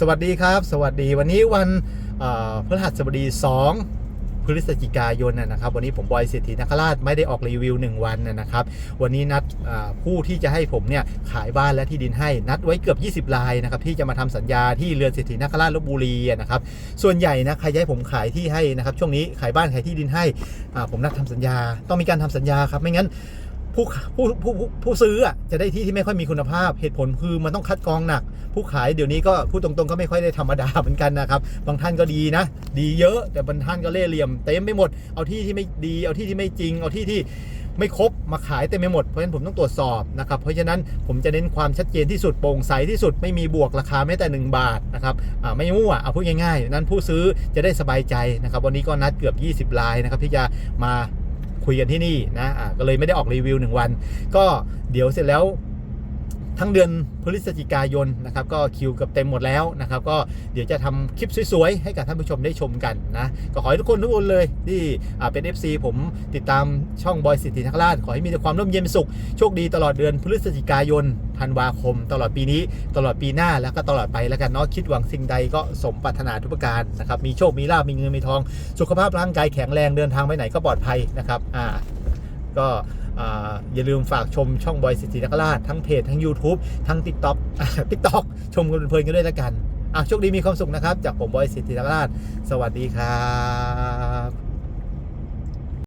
สวัสดีครับ สวัสดีวันนี้วันพฤหัสบดี 2 พฤศจิกายนนะนะครับ วันนี้ผมบอยเศรษฐีนคราชไม่ได้ออกรีวิว 1 วันนะนะครับ วันนี้นัดผู้ที่จะให้ผมเนี่ยขายบ้านและที่ดินให้นัดไว้เกือบ 20รายนะครับที่จะมาทำสัญญาที่เรือนเศรษฐีนคราชลบบุรีนะครับ ส่วนใหญ่นะใครให้ผมขายที่ให้นะครับ ช่วงนี้ขายบ้านขายที่ดินให้ผมนัดทำสัญญา ต้องมีการทำสัญญาครับไม่งั้น ผู้ผู้ผู้ผู้ซื้ออะจะได้ที่ที่ไม่ค่อยมีคุณภาพ เหตุผลคือมันต้องคัดกรองหนัก ผู้ขายเดี๋ยวนี้ก็พูดตรงๆก็ไม่ค่อยได้ธรรมดาเหมือนกันนะครับ บางท่านก็ดีนะ ดีเยอะ แต่บางท่านก็เล่เหลี่ยมเต็มไปหมด เอาที่ที่ไม่ดีเอาที่ที่ไม่จริง เอาที่ที่ไม่ครบมาขายเต็มไปหมด เพราะฉะนั้นผมต้องตรวจสอบนะครับ เพราะฉะนั้นผมจะเน้นความชัดเจนที่สุดโปร่งใสที่สุดไม่มีบวกราคาแม้แต่ 1 บาทนะครับไม่มั่วเอาพูดง่ายๆ นั้นผู้ซื้อจะได้สบายใจนะครับ วันนี้ก็นัดเกือบ 20รายนะครับที่จะมา คุยกันที่นี่นะอ่าก็เลยไม่ได้ออกรีวิว 1 วัน ก็เดี๋ยวเสร็จแล้ว ทั้งเดือนพฤศจิกายนนะครับก็คิวเกือบเต็มหมดแล้วนะครับก็เดี๋ยวจะทำคลิปสวยๆ ให้กับท่านผู้ชมได้ชมกันนะก็ขอให้ทุกคนทุกคนเลยที่เป็น FC ผมติดตามช่องบอยสิทธินักราชขอให้มีแต่ความร่มเย็นสุขโชคดีตลอดเดือนพฤศจิกายนธันวาคม ตลอดปีนี้ตลอดปีหน้าแล้วก็ตลอดไปแล้วกันเนาะคิดหวังสิ่งใดก็สมปรารถนาทุกประการนะครับมีโชคมีลาภมีเงินมีทอง สุขภาพร่างกายแข็งแรงเดินทางไปไหนก็ปลอดภัยนะครับอ่าก็ อย่าลืมฝากชมช่องบอยสิทธินักราชทั้งเพจทั้ง YouTube ทั้ง TikTok TikTok ชมกันเพลินกันด้วยละกันอะโชคดีมีความสุขนะครับ จากผมบอยสิทธินักราช สวัสดีครับ